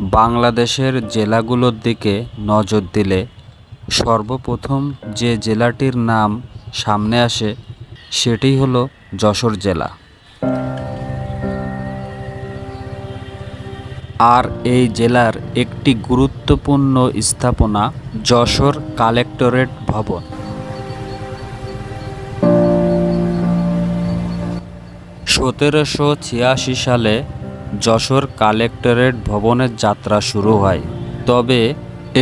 বাংলাদেশের জেলাগুলোর দিকে নজর দিলে সর্বপ্রথম যে জেলাটির নাম সামনে আসে সেটি হলো যশোর জেলা। আর এই জেলার একটি গুরুত্বপূর্ণ স্থাপনা যশোর কালেক্টরেট ভবন। সতেরোশো ছিয়াশি সালে যশোর কালেক্টরেট ভবনের যাত্রা শুরু হয়। তবে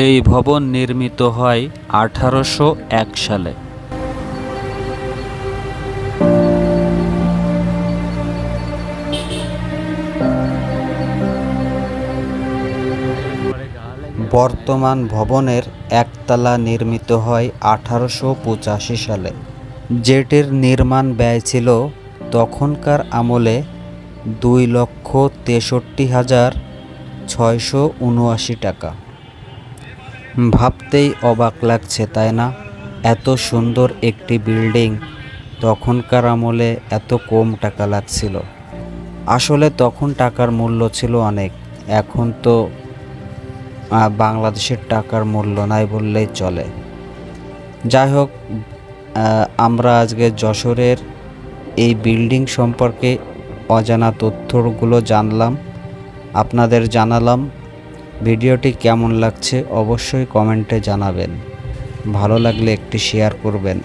এই ভবন নির্মিত হয় আঠারোশো এক সালে। বর্তমান ভবনের একতলা নির্মিত হয় আঠারোশো পঁচাশি সালে। যেটির নির্মাণ ব্যয় ছিল তখনকার আমলে দুই লক্ষ তেষট্টি হাজার ছয়শো উনআশি টাকা। ভাবতেই অবাক লাগছে, তাই না? এত সুন্দর একটি বিল্ডিং তখনকার আমলে এত কম টাকা লাগছিল। আসলে তখন টাকার মূল্য ছিল অনেক, এখন তো বাংলাদেশের টাকার মূল্য নাই বললেই চলে। যাই হোক আমরা আজকে যশোরের এই বিল্ডিং সম্পর্কে অজানা তথ্যগুলো জানলাম, আপনাদের জানালাম। ভিডিওটি কেমন লাগছে অবশ্যই কমেন্টে জানাবেন। ভালো লাগলে একটি শেয়ার করবেন।